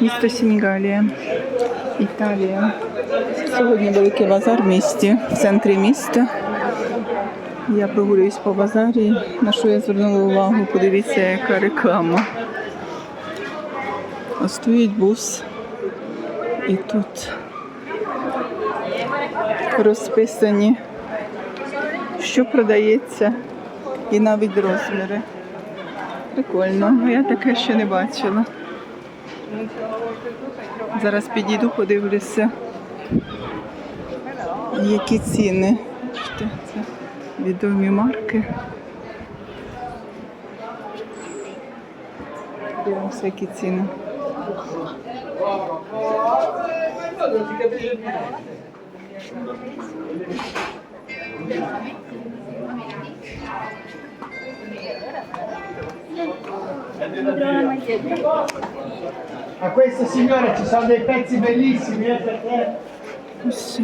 Місто Сінгалія, Італія. Сьогодні великий базар в місті, в центрі міста. Я прогулююсь по базарі. На що я звернула увагу? Подивіться, яка реклама. Ось стоїть бус. І тут розписані, що продається, і навіть розміри. Прикольно, я таке ще не бачила. Зараз підійду, подивлюся, які ціни. Це відомі марки. Дивимося, які ціни. A questa signora ci sono dei pezzi bellissimi eh, per te. Ось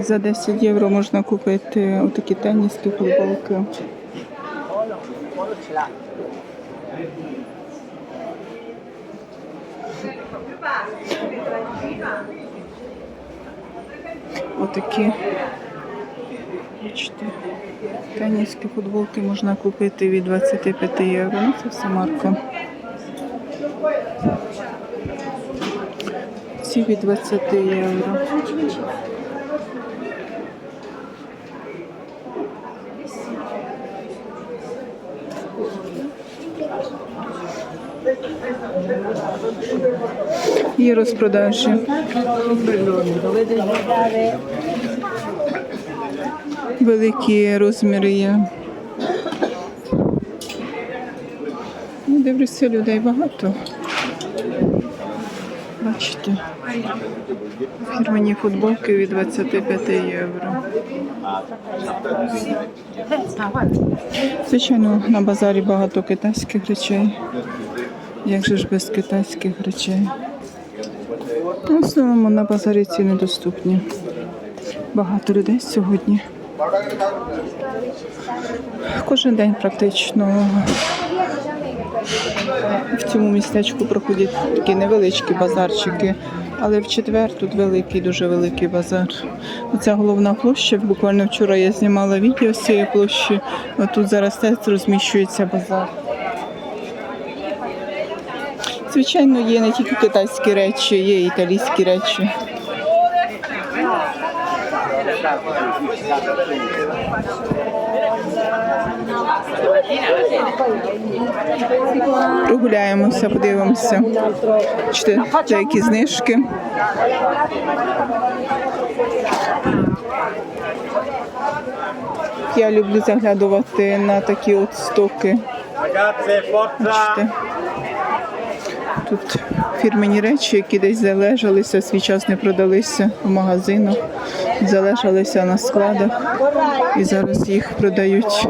За 10 євро можна купити отакі теніски, футболки. Отакі бачите, футболки можна купити від 25 євро. Ну, це все марка. Ці від 20 євро. Є розпродажі. Великі розміри є. Ну, дивлюся, людей багато. Бачите, фірмені футболки від 25 євро. Звичайно, на базарі багато китайських речей. Як же ж без китайських речей? В основному на базарі ціни доступні. Багато людей сьогодні. Кожен день практично в цьому містечку проходять такі невеличкі базарчики, але в четвер тут великий, дуже великий базар. Оця головна площа. Буквально вчора я знімала відео з цієї площі. Тут зараз теж розміщується базар. Звичайно, є не тільки китайські речі, є і італійські речі. Прогуляємося, подивимося. Чи деякі знижки. Я люблю заглядувати на такі от стоки. Бачите? Тут фірмені речі, які десь залежалися, свій час не продалися в магазинах, залежалися на складах і зараз їх продають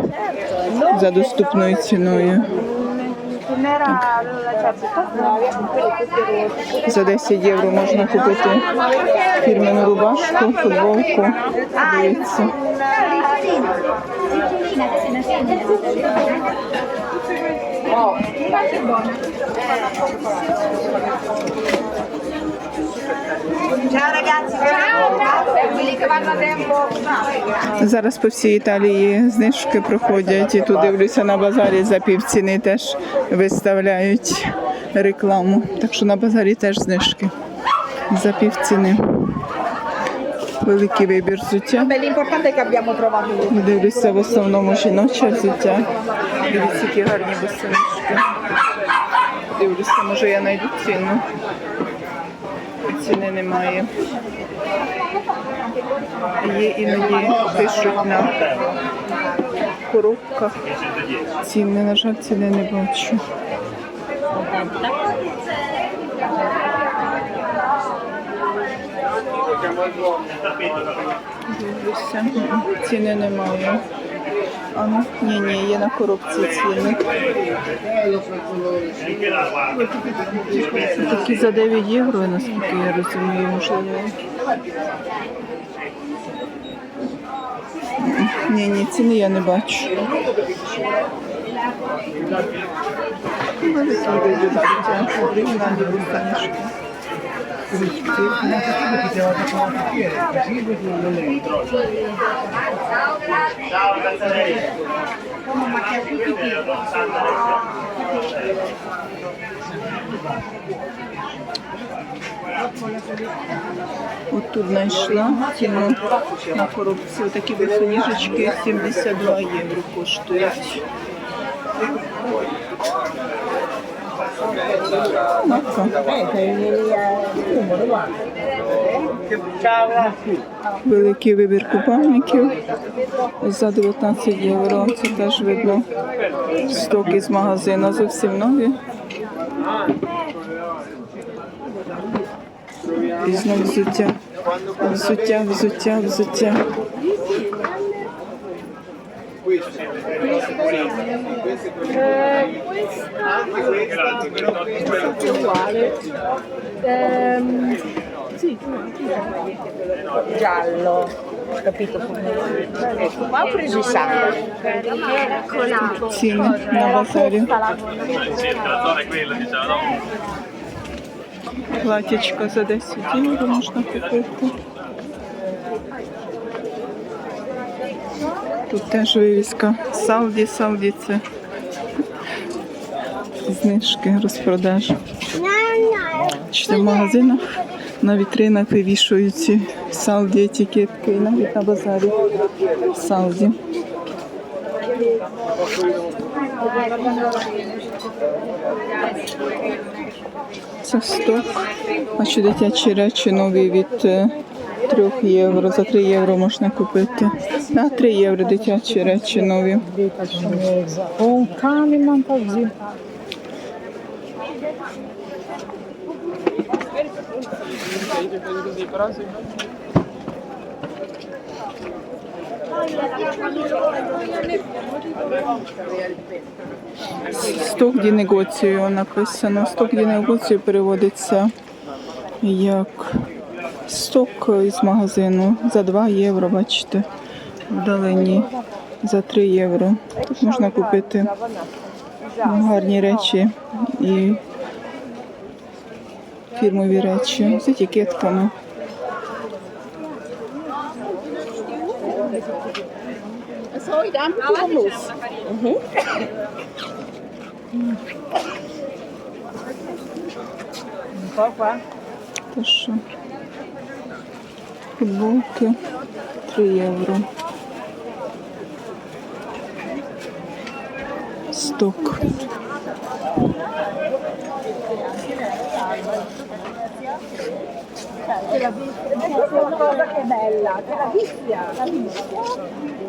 за доступною ціною. За 10 євро можна купити фірмену рубашку, футболку. Дивіться. Ciao ragazzi, ciao! Зараз по всій Італії знижки проходять і тут дивлюся на базарі за півціни теж виставляють рекламу. Так що на базарі теж знижки за півціни. Великий вибір взуття. Дивлюся в основному жіноче взуття. Дивіться, які гарні босоножки. Дивлюся, може я знайду ціну. Ціни немає. Є іноді пишуть на коробках. Ціни, на жаль, ціни не бачу. Дивлюся, ціни немає. А ну, ні, ні, є на коробці ціни. Це такі за 9 євро, наскільки я розумію, можливо. Ні, ні, ціни я не бачу. Великі вибір взуття. Оригінальні бустанішки. От тут знайшла ціну на коробці. Такі босоніжечки 72 євро коштують. Марко. Великий вибір купальників за 19 євро. Це теж видно стоки з магазину зовсім нові. Різне взуття. Взуття, взуття, взуття. Ehm, sì, giallo, capito come? Ecco, qua ho preso i sacchi. Ціни на базарі. Платічка за 10 євро можна купити. Тут теж вивіска Сауді, Сауді це знижки, розпродаж. Чи в магазинах на вітринах вивішують ці Сауді етикетки і навіть на базарі Сауді. Це сток. Бачу дитячі речі нові від 3 євро. За 3 євро можна купити. На 3 євро дитячі речі нові. Сток ді негоцію написано. Сток ді негоцію переводиться як сток із магазину за 2 євро, бачите, вдалині за 3 євро. Тут можна купити гарні речі і фірмові речі з етикетками. Та що? Футболки 3 євро. Сток.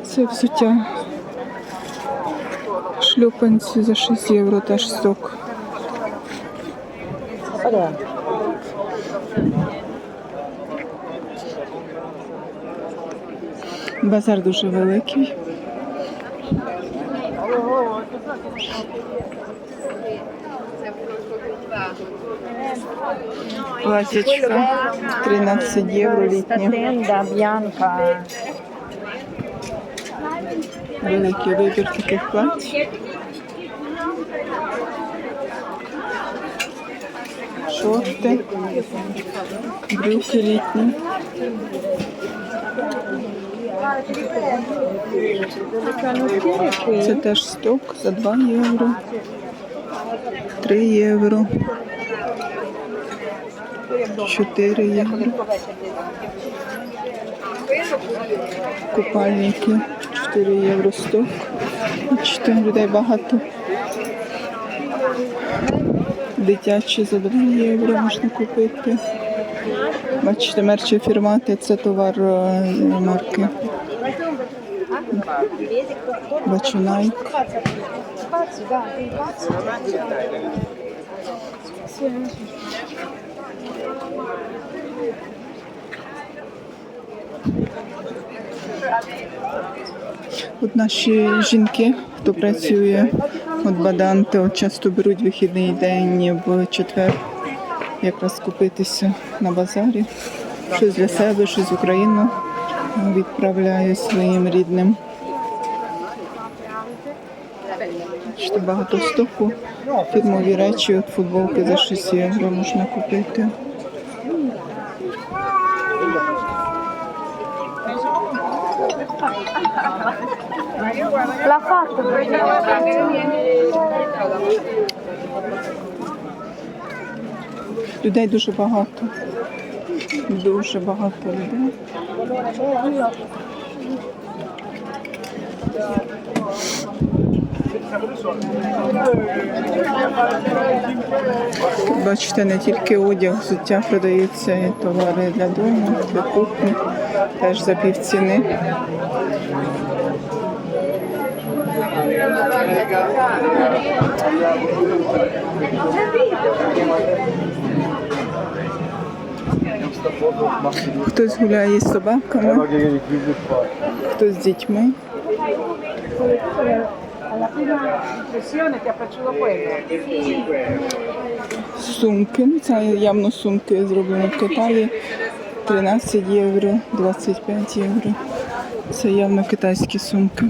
Це взуття. Шлюпанці за 6 євро теж сток. Базар дуже великий. Платячка 13 євро літнє. Великий вибір таких плать. Шорти, брюки літні. Це теж сток за 2 євро. 3 євро. 4 євро. Купальники 4 євро сток. Бачите, людей багато. Дитячі за 2 євро можна купити. Бачите, мерчі фірмати це товар е, марки. Бачу Nike. От наші жінки, хто працює, от баданти, от часто беруть вихідний день в четвер, якраз купитися на базарі. Щось для себе, щось в Україну відправляю своїм рідним. Бачите, багато стоку Фірмові речі, от футболки за 6 євро можна купити. L'ha fatto. Людей дуже багато. Дуже багато людей. Бачите, не тільки одяг, взуття продається, і товари для дому, для кухні, теж за півціни. Хтось гуляє з собаками, хтось з дітьми. Сумки, ну це явно сумки зроблені в Китаї. 13 євро, 25 євро. Це явно китайські сумки.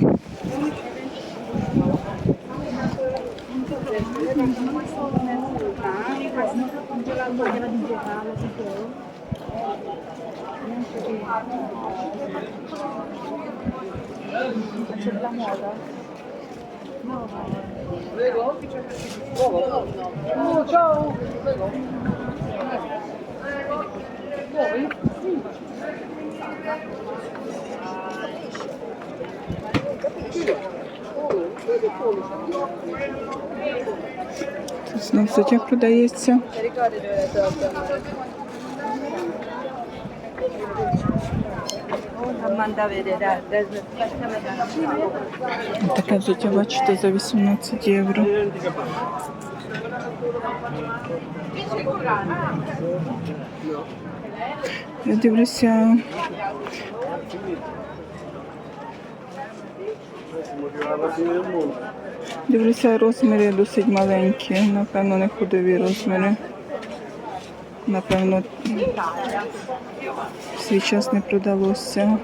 Тут знов взуття продається. Manda a vedere, dai, Таке взуття, бачите, за 18 євро. Я дивлюся. Дивлюся, розміри досить маленькі, напевно, не ходові розміри. Напевно, в свій час не продалося.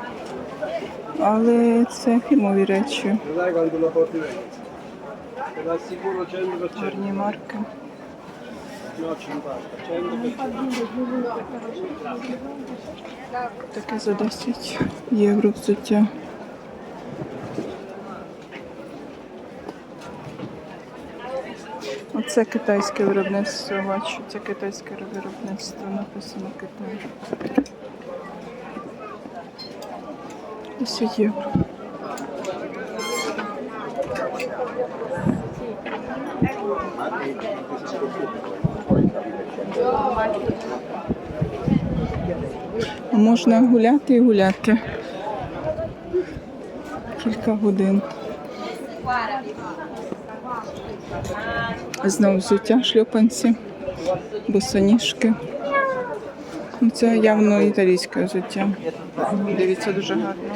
Але це фірмові речі. Dai quando la porti vecchia. Te l'assicuro 100%. Гарні марки. No, 50, 100%. Таке за 10 євро взуття. Оце китайське виробництво, бачу, це китайське виробництво, написано Китай. 10 євро. Можна гуляти і гуляти. Кілька годин. Знову взуття, шльопанці, босоніжки. Це явно італійське взуття. Дивіться, дуже гарно.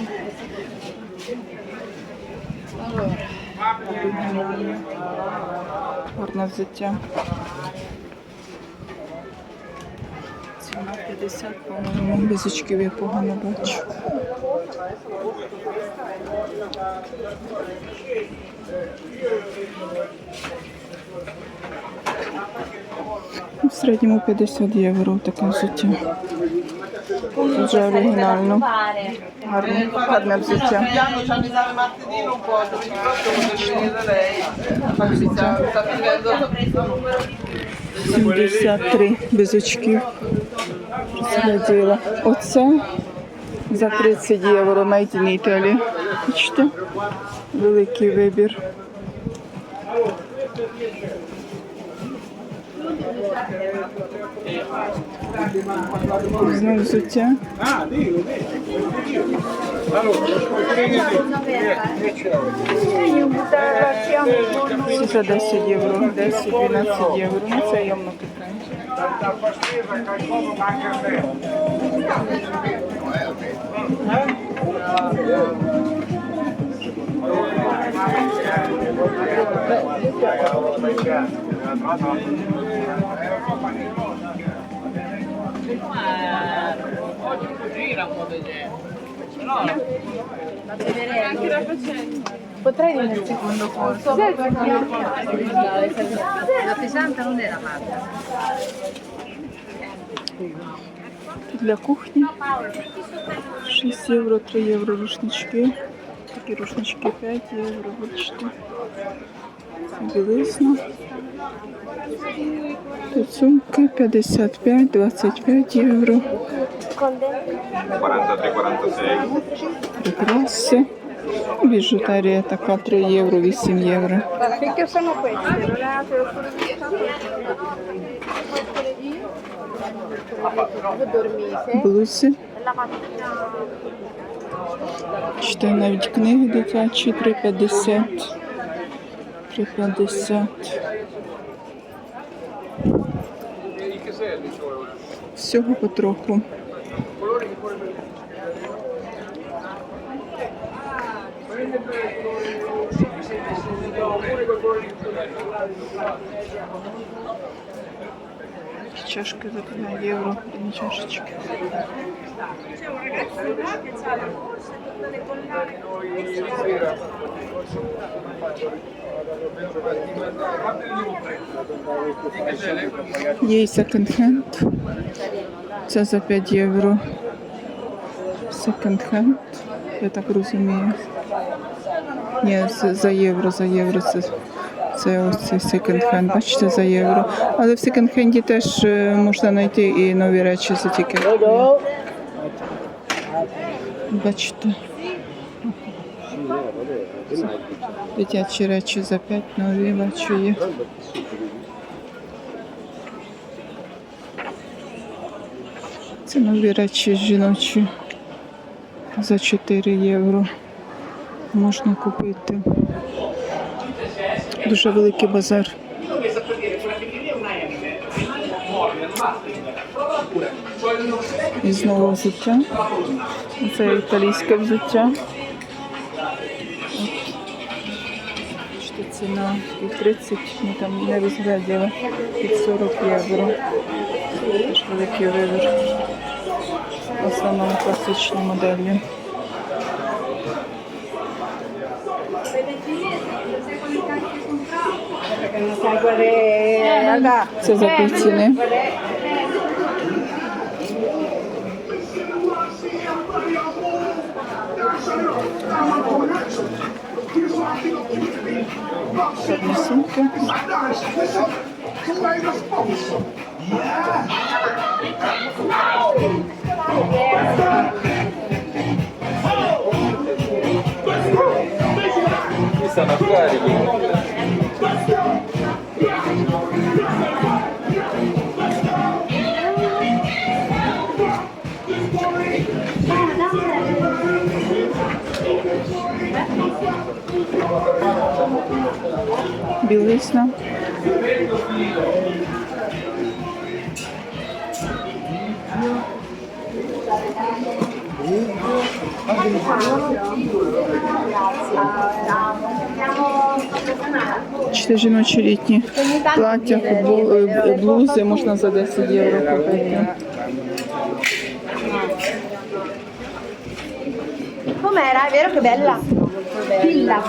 Гарне взуття. Ціна 50, по-моєму, без очків я погано бачу. В середньому 50 євро таке взуття. Дуже оригінально. Гарне, гарне взуття. scrivendo 73 без очків. Розгляділа. Оце за 30 євро Made in Italy. Бачите? Великий вибір. Різне взуття. Це 10 євро, 10-12 євро. Ну це явно питання. oggi gira un po' di gente potrei dire il secondo corso sì, la pesanta non era marca Для кухні 6 євро, 3 євро рушнички, такі рушнички 5 євро, бачите. Білизна. Тут сумки 55, 25 євро. 43-46 Прикраси. Біжутерія така 3 євро, 8 євro. Finché sono questi, non è Voi dormite. Блузи. Читаю навіть книги дитячі 3,50. 3,50. Всього потроху. Чашки за 5 євро, дві чашечки. Є секонд-хенд. Це за 5 євро. Секонд-хенд, я так розумію. Ні, за євро, за євро це, це ось цей секонд-хенд, бачите, за євро. Але в секонд-хенді теж е, можна знайти і нові речі за тільки. Бачите. Дитячі речі за 5 нові бачу є. Це нові речі жіночі за 4 євро можна купити. Дуже великий базар. І знову взуття. Це італійське взуття. Ціна під 30, ми там не розгляділи, під 40 євро. Теж великий вибір. В основному класичні моделі. Це за півціни. isso. Isso é na Білизна. Чотири жіночі літні плаття, футбол, е, блузи можна за 10 євро купити. Com'era? Vero che bella? Pilla.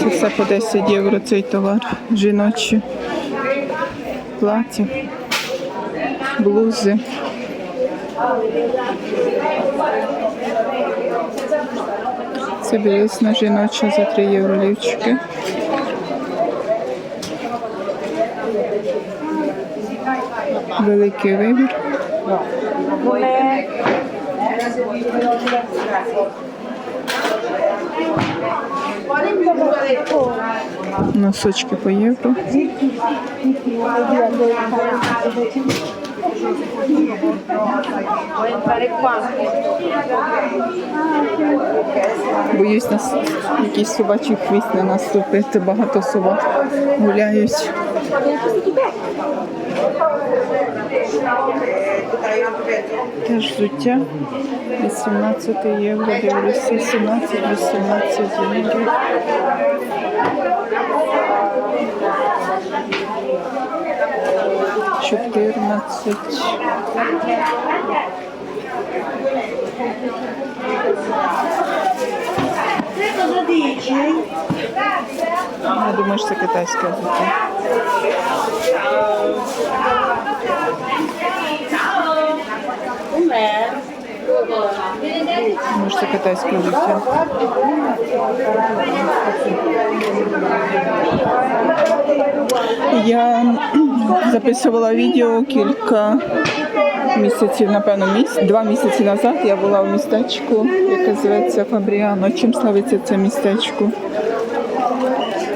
Це все по 10 євро цей товар. Жіночі плаття, блузи. Це білизна жіноча за 3 євро лівчики. Великий вибір. Носочки по євро. Боюсь, нас якийсь собачий хвіст не наступити. Багато собак гуляють. Теж взуття 18 євро, дивлюся, 17-18 євро. Чотирнадцять. Я думаю, що це китайське взуття. Це китайське взуття. Я записувала відео кілька місяців, напевно, місяць, два місяці назад я була в містечку, яке зветься Фабріано. Чим славиться це містечко?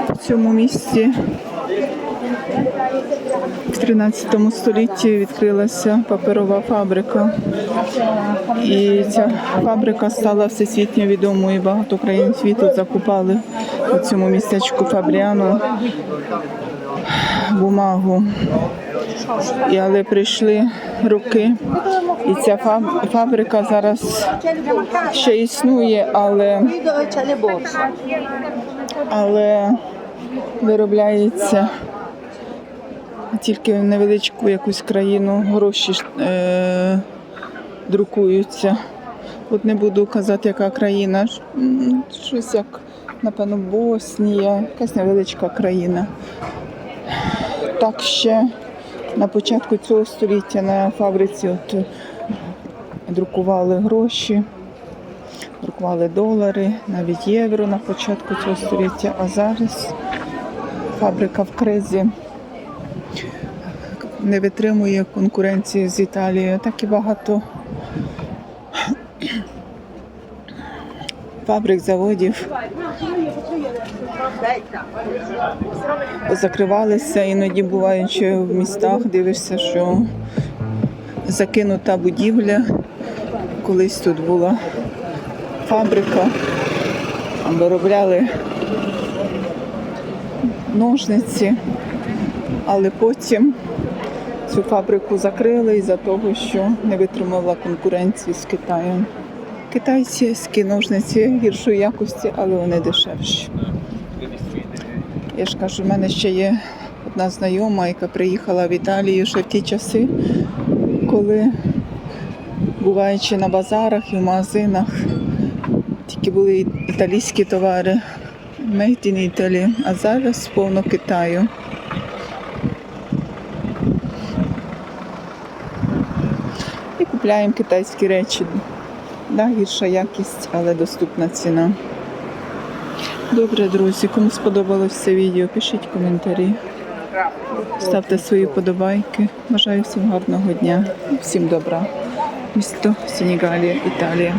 В цьому місті в 13 столітті відкрилася паперова фабрика. І ця фабрика стала всесвітньо відомою. Багато країн світу закупали у цьому містечку Фабріано бумагу. І, але прийшли роки, і ця фабрика зараз ще існує, але, але виробляється тільки в невеличку якусь країну гроші е, друкуються. От не буду казати, яка країна. Щось як, напевно, Боснія, якась невеличка країна. Так ще на початку цього століття на фабриці от е, друкували гроші, друкували долари, навіть євро на початку цього століття, а зараз фабрика в кризі не витримує конкуренції з Італією. Так і багато фабрик, заводів закривалися. Іноді буває, що в містах дивишся, що закинута будівля. Колись тут була фабрика, виробляли ножниці, але потім цю фабрику закрили із-за того, що не витримала конкуренції з Китаєм. Китайські ножниці гіршої якості, але вони дешевші. Я ж кажу, в мене ще є одна знайома, яка приїхала в Італію ще в ті часи, коли, буваючи на базарах і в магазинах, тільки були італійські товари, made in Italy, а зараз повно Китаю. Купляємо китайські речі. Да, гірша якість, але доступна ціна. Добре, друзі, кому сподобалось це відео, пишіть коментарі. Ставте свої подобайки. Бажаю всім гарного дня, всім добра. Місто Сенегалія, Італія.